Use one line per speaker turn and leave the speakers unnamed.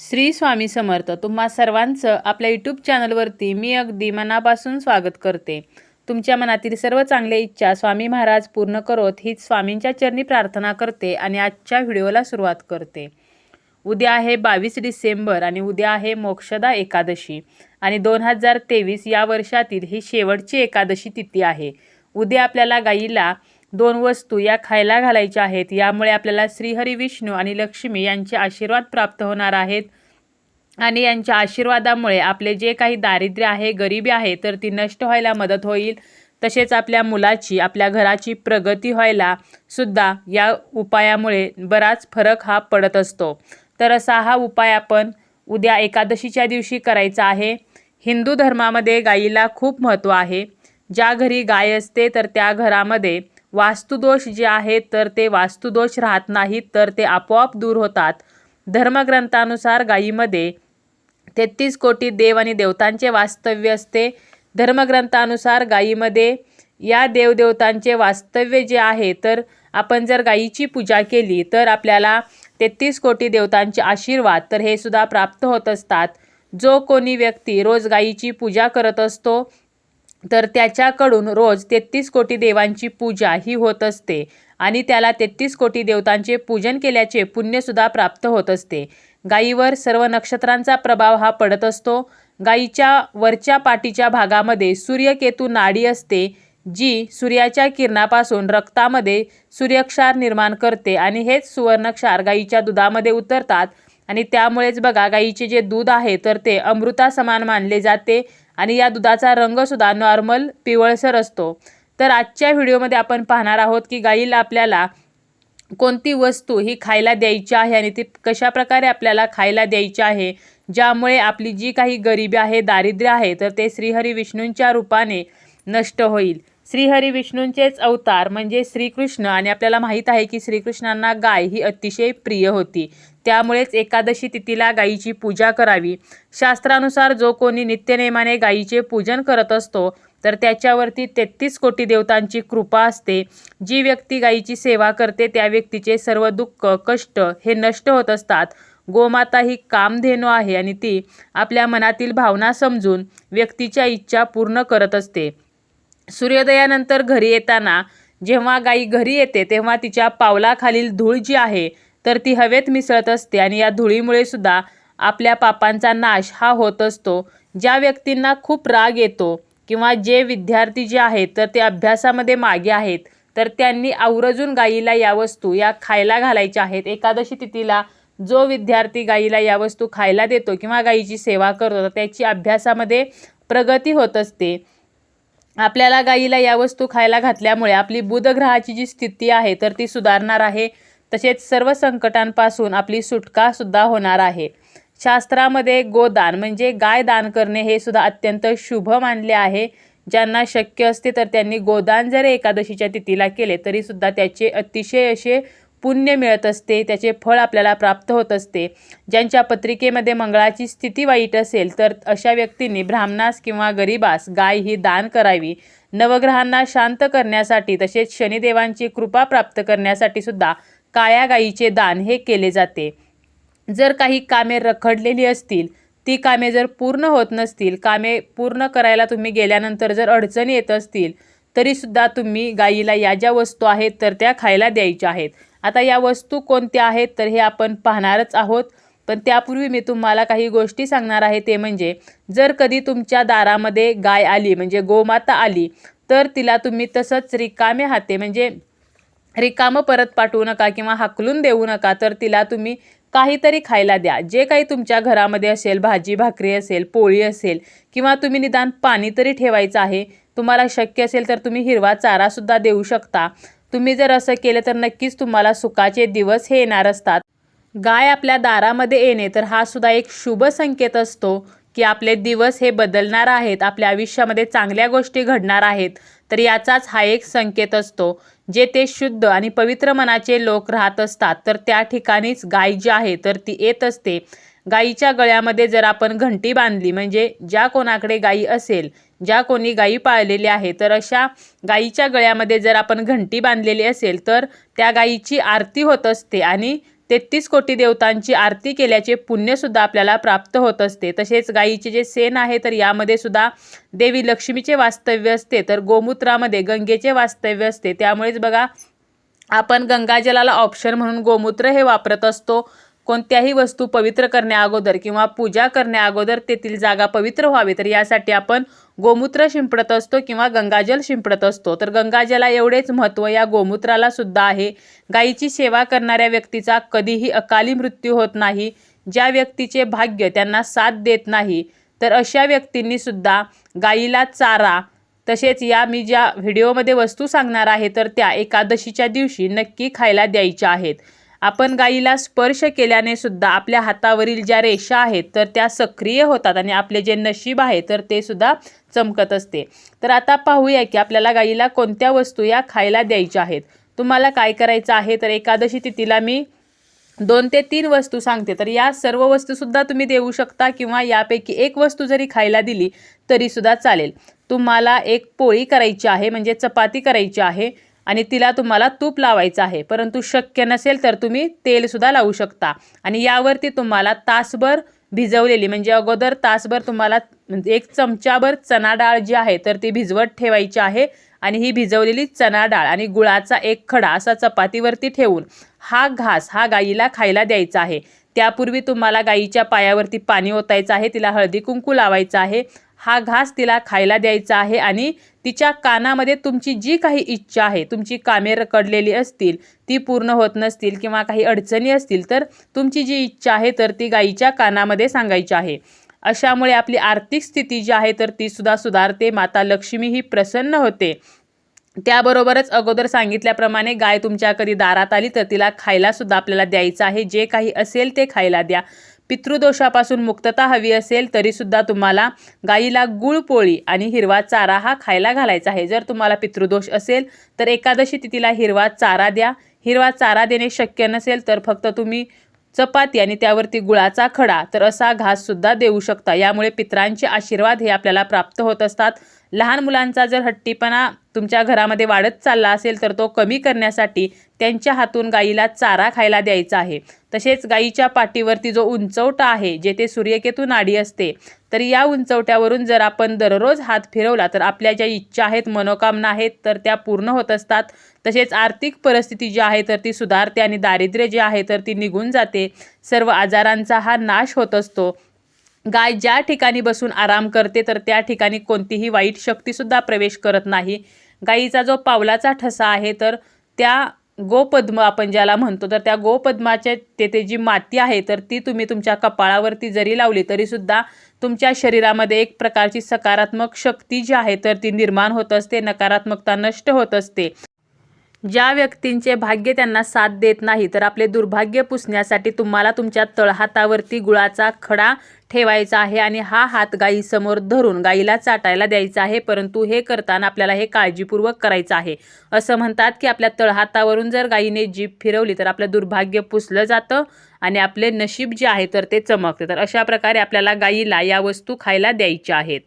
श्री स्वामी समर्थ. तुम्हा सर्वांचं आपल्या यूट्यूब चॅनलवरती मी अगदी मनापासून स्वागत करते. तुमच्या मनातील सर्व चांगल्या इच्छा स्वामी महाराज पूर्ण करोत हीच स्वामींच्या चरणी प्रार्थना करते आणि आजच्या व्हिडिओला सुरुवात करते. उद्या आहे बावीस डिसेंबर आणि उद्या आहे मोक्षदा एकादशी. आणि दोन हजार तेवीस या वर्षातील ही शेवटची एकादशी तिथी आहे. उद्या आपल्याला गाईला दोन वस्तू या खायला घालायच्या आहेत. यामुळे आपल्याला श्रीहरी विष्णू आणि लक्ष्मी यांचे आशीर्वाद प्राप्त होणार आहेत. आणि यांच्या आशीर्वादामुळे आपले जे काही दारिद्र्य आहे गरिबी आहे तर ती नष्ट व्हायला मदत होईल. तसेच आपल्या मुलाची आपल्या घराची प्रगती व्हायला सुद्धा या उपायामुळे बराच फरक हा पडत असतो. तर असा हा उपाय आपण उद्या एकादशीच्या दिवशी करायचा आहे. हिंदू धर्मामध्ये गायीला खूप महत्त्व आहे. ज्या घरी गाय असते तर त्या घरामध्ये वास्तुदोष जे आहेत तर ते वास्तुदोष राहत नाहीत तर ते आपोआप दूर होतात. धर्मग्रंथानुसार गायीमध्ये तेहतीस कोटी देव आणि देवतांचे वास्तव्य असते. धर्मग्रंथानुसार गायीमध्ये या देवदेवतांचे वास्तव्य जे आहे तर आपण जर गायीची पूजा केली तर आपल्याला तेहतीस कोटी देवतांचे आशीर्वाद तर हे सुद्धा प्राप्त होत असतात. जो कोणी व्यक्ती रोज गायीची पूजा करत असतो तर त्याच्याकडून रोज तेहतीस कोटी देवांची पूजा ही होत असते आणि त्याला तेहतीस कोटी देवतांचे पूजन केल्याचे पुण्यसुद्धा प्राप्त होत असते. गायीवर सर्व नक्षत्रांचा प्रभाव हा पडत असतो. गायीच्या वरच्या पाठीच्या भागामध्ये सूर्यकेतू नाडी असते जी सूर्याच्या किरणापासून रक्तामध्ये सूर्यक्षार निर्माण करते आणि हेच सुवर्णक्षार गायीच्या दुधामध्ये उतरतात. आणि त्यामुळेच बघा गायीचे जे दूध आहे तर ते अमृतासमान मानले जाते आणि या दुधाचा रंगसुद्धा नॉर्मल पिवळसर असतो. तर आजच्या व्हिडिओमध्ये आपण पाहणार आहोत की गाईला आपल्याला कोणती वस्तू ही खायला द्यायची आहे आणि ती कशाप्रकारे आपल्याला खायला द्यायची आहे ज्यामुळे आपली जी काही गरिबी आहे दारिद्र्य आहे तर ते श्रीहरी विष्णूंच्या रूपाने नष्ट होईल. श्रीहरी विष्णूंचेच अवतार म्हणजे श्रीकृष्ण. आणि आपल्याला माहीत आहे की श्रीकृष्णांना गाय ही अतिशय प्रिय होती. त्यामुळेच एकादशी तिथीला गायीची पूजा करावी. शास्त्रानुसार जो कोणी नित्यनेमाने गायीचे पूजन करत असतो तर त्याच्यावरती तेहतीस कोटी देवतांची कृपा असते. जी व्यक्ती गायीची सेवा करते त्या व्यक्तीचे सर्व दुःख कष्ट हे नष्ट होत असतात. गोमाता ही कामधेनू आहे आणि ती आपल्या मनातील भावना समजून व्यक्तीच्या इच्छा पूर्ण करत असते. सूर्योदयानंतर घरी येताना जेव्हा गाई घरी येते तेव्हा तिच्या पावलाखालील धूळ जी आहे तर ती हवेत मिसळत असते आणि या धुळीमुळे सुद्धा आपल्या पापांचा नाश हा होत असतो. ज्या व्यक्तींना खूप राग येतो किंवा जे विद्यार्थी जे आहेत तर ते अभ्यासामध्ये मागे आहेत तर त्यांनी आवर्जून गाईला या वस्तू या खायला घालायच्या आहेत. एकादशी तिथीला जो विद्यार्थी गाईला या वस्तू खायला देतो किंवा गाईची सेवा करतो तर त्याची अभ्यासामध्ये प्रगती होत असते. आपल्याला गाईला या वस्तू खायला घातल्यामुळे आपली बुधग्रहाची जी स्थिती आहे तर ती सुधारणार आहे. तसेच सर्व संकटांपासून आपली सुटका सुद्धा होणार आहे. शास्त्रामध्ये गोदान म्हणजे गाय दान करणे हे सुद्धा अत्यंत शुभ मानले आहे. ज्यांना शक्य असते तर त्यांनी गोदान जर एकादशीच्या तिथीला केले तरीसुद्धा त्याचे अतिशय असे पुण्य मिळत असते त्याचे फळ आपल्याला प्राप्त होत असते. ज्यांच्या पत्रिकेमध्ये मंगळाची स्थिती वाईट असेल तर अशा व्यक्तींनी ब्राह्मणास किंवा गरिबास गाय ही दान करावी. नवग्रहांना शांत करण्यासाठी तसेच शनिदेवांची कृपा प्राप्त करण्यासाठी सुद्धा काळ्या गायीचे दान हे केले जाते. जर काही कामे रखडलेली असतील ती कामे जर पूर्ण होत नसतील कामे पूर्ण करायला तुम्ही गेल्यानंतर जर अडचणी येत असतील तरीसुद्धा तुम्ही गाईला या ज्या वस्तू आहेत तर त्या खायला द्यायच्या आहेत. आता या वस्तू कोणत्या आहेत तर हे आपण पाहणारच आहोत. पण त्यापूर्वी मी तुम्हाला काही गोष्टी सांगणार आहे. ते म्हणजे जर कधी तुमच्या दारामध्ये गाय आली म्हणजे गोमाता आली तर तिला तुम्ही तसंच रिकामे हाते म्हणजे रिकामं परत पाठवू नका किंवा हाकलून देऊ नका तर तिला तुम्ही काहीतरी खायला द्या. जे काही तुमच्या घरामध्ये असेल भाजी भाकरी असेल पोळी असेल किंवा तुम्ही निदान पाणी तरी ठेवायचं आहे तुम्हाला शक्य असेल तर तुम्ही हिरवा चारासुद्धा देऊ शकता. तुम्ही जर असं केलं तर नक्कीच तुम्हाला सुखाचे दिवस हे येणार असतात. गाय आपल्या दारामध्ये येणे तर हा सुद्धा एक शुभ संकेत असतो की आपले दिवस हे बदलणार आहेत आपल्या आयुष्यामध्ये चांगल्या गोष्टी घडणार आहेत. तर याचाच हा एक संकेत असतो. जे ते शुद्ध आणि पवित्र मनाचे लोक राहत असतात तर त्या ठिकाणीच गाय जी आहे तर ती येत असते. गाईच्या गळ्यामध्ये जर आपण घंटी बांधली म्हणजे ज्या कोणाकडे गाई असेल ज्या कोणी गायी पाळलेली आहे तर अशा गाईच्या गळ्यामध्ये जर आपण घंटी बांधलेली असेल तर त्या गाईची आरती होत असते आणि तेहतीस कोटी देवतांची आरती केल्याचे पुण्यसुद्धा आपल्याला प्राप्त होत असते. तसेच गायीचे जे सेन आहे तर यामध्ये सुद्धा देवी लक्ष्मीचे वास्तव्य असते तर गोमूत्रामध्ये गंगेचे वास्तव्य असते. त्यामुळेच बघा आपण गंगाजलाला ऑप्शन म्हणून गोमूत्र हे वापरत असतो. कोणत्याही वस्तू पवित्र करण्याअगोदर किंवा पूजा करण्याअगोदर तेथील जागा पवित्र व्हावी. तर यासाठी आपण गोमूत्र शिंपडत असतो किंवा गंगाजल शिंपडत असतो. तर गंगाजला एवढेच महत्त्व या गोमूत्राला सुद्धा आहे. गायीची सेवा करणाऱ्या व्यक्तीचा कधीही अकाली मृत्यू होत नाही. ज्या व्यक्तीचे भाग्य त्यांना साथ देत नाही तर अशा व्यक्तींनी सुद्धा गायीला चारा तसेच या मी ज्या व्हिडिओमध्ये वस्तू सांगणार आहे तर त्या एकादशीच्या दिवशी नक्की खायला द्यायच्या आहेत. आपण गायीला स्पर्श केल्याने सुद्धा आपल्या हातावरील ज्या रेषा आहेत तर त्या सक्रिय होतात आणि आपले जे नशीब आहे तर ते सुद्धा चमकत असते. तर आता पाहूया की आपल्याला गायीला कोणत्या वस्तू या खायला द्यायच्या आहेत. तुम्हाला काय करायचं आहे तर एकादशी तिथीला मी दोन ते तीन वस्तू सांगते. तर या सर्व वस्तूसुद्धा तुम्ही देऊ शकता किंवा यापैकी एक वस्तू जरी खायला दिली तरीसुद्धा चालेल. तुम्हाला एक पोळी करायची आहे म्हणजे चपाती करायची आहे. आणि तिला तुम्हाला तूप लावायचं आहे. परंतु शक्य नसेल तर तुम्ही तेलसुद्धा लावू शकता. आणि यावरती तुम्हाला तासभर भिजवलेली म्हणजे अगोदर तासभर तुम्हाला म्हणजे एक चमचाभर चना डाळ जी आहे तर ती भिजवत ठेवायची आहे. आणि ही भिजवलेली चणा डाळ आणि गुळाचा एक खडा असा चपातीवरती ठेवून हा घास हा गाईला खायला द्यायचा आहे. त्यापूर्वी तुम्हाला गाईच्या पायावरती पाणी ओतायचं आहे तिला हळदी कुंकू लावायचं आहे. हा घास तिला खायला द्यायचा आहे आणि तिच्या कानामध्ये तुमची जी काही इच्छा आहे तुमची कामे रकडलेली असतील ती पूर्ण होत नसतील किंवा काही अडचणी असतील तर तुमची जी इच्छा आहे तर ती गाईच्या कानामध्ये सांगायची आहे. अशामुळे आपली आर्थिक स्थिती जी आहे तर ती सुद्धा सुधारते. माता लक्ष्मी ही प्रसन्न होते. त्याबरोबरच अगोदर सांगितल्याप्रमाणे गाय तुमच्या कधी दारात आली तर तिला खायला सुद्धा आपल्याला द्यायचं आहे. जे काही असेल ते खायला द्या. पितृदोषापासून मुक्तता हवी असेल तरीसुद्धा तुम्हाला गाईला गुळपोळी आणि हिरवा चारा हा खायला घालायचा आहे. जर तुम्हाला पितृदोष असेल तर एकादशी तिथीला हिरवा चारा द्या. हिरवा चारा देणे शक्य नसेल तर फक्त तुम्ही चपाती आणि त्यावरती गुळाचा खडा तर असा घाससुद्धा देऊ शकता. यामुळे पित्रांचे आशीर्वाद हे आपल्याला प्राप्त होत असतात. लहान मुलांचा जर हट्टीपणा तुमच्या घरामध्ये वाढत चालला असेल तर तो कमी करण्यासाठी त्यांच्या हातून गाईला चारा खायला द्यायचा आहे. तसेच गाईच्या पाठीवरती जो उंचवटा आहे जेथे सूर्यकेतू नाडी असते तर या उंचवट्यावरून जर आपण दररोज हात फिरवला तर आपल्या ज्या इच्छा आहेत मनोकामना आहेत तर त्या पूर्ण होत असतात. तसेच आर्थिक परिस्थिती जी आहे तर ती सुधारते आणि दारिद्र्य जे आहे तर ती निघून जाते. सर्व आजारांचा हा नाश होत असतो. गाय ज्या ठिकाणी बसून आराम करते तर त्या ठिकाणी कोणतीही वाईट शक्तीसुद्धा प्रवेश करत नाही. गाईचा जो पावलाचा ठसा आहे तर त्या गोपद्म आपण ज्याला म्हणतो तर त्या गोपद्माच्या तेथे जी माती आहे तर ती तुम्ही तुमच्या कपाळावरती जरी लावली तरीसुद्धा तुमच्या शरीरामध्ये एक प्रकारची सकारात्मक शक्ती जी आहे तर ती निर्माण होत असते नकारात्मकता नष्ट होत असते. ज्या व्यक्तींचे भाग्य त्यांना साथ देत नाही तर आपले दुर्भाग्य पुसण्यासाठी तुम्हाला तुमच्या तळहातावरती गुळाचा खडा ठेवायचा आहे आणि हा हात गायीसमोर धरून गायीला चाटायला द्यायचा आहे परंतु हे करताना आपल्याला हे काळजीपूर्वक करायचं आहे. असं म्हणतात की आपल्या तळहातावरून जर गायीने जीभ फिरवली तर आपलं दुर्भाग्य पुसलं जातं आणि आपले नशीब जे आहे तर ते चमकते. तर अशा प्रकारे आपल्याला गायीला या वस्तू खायला द्यायच्या आहेत.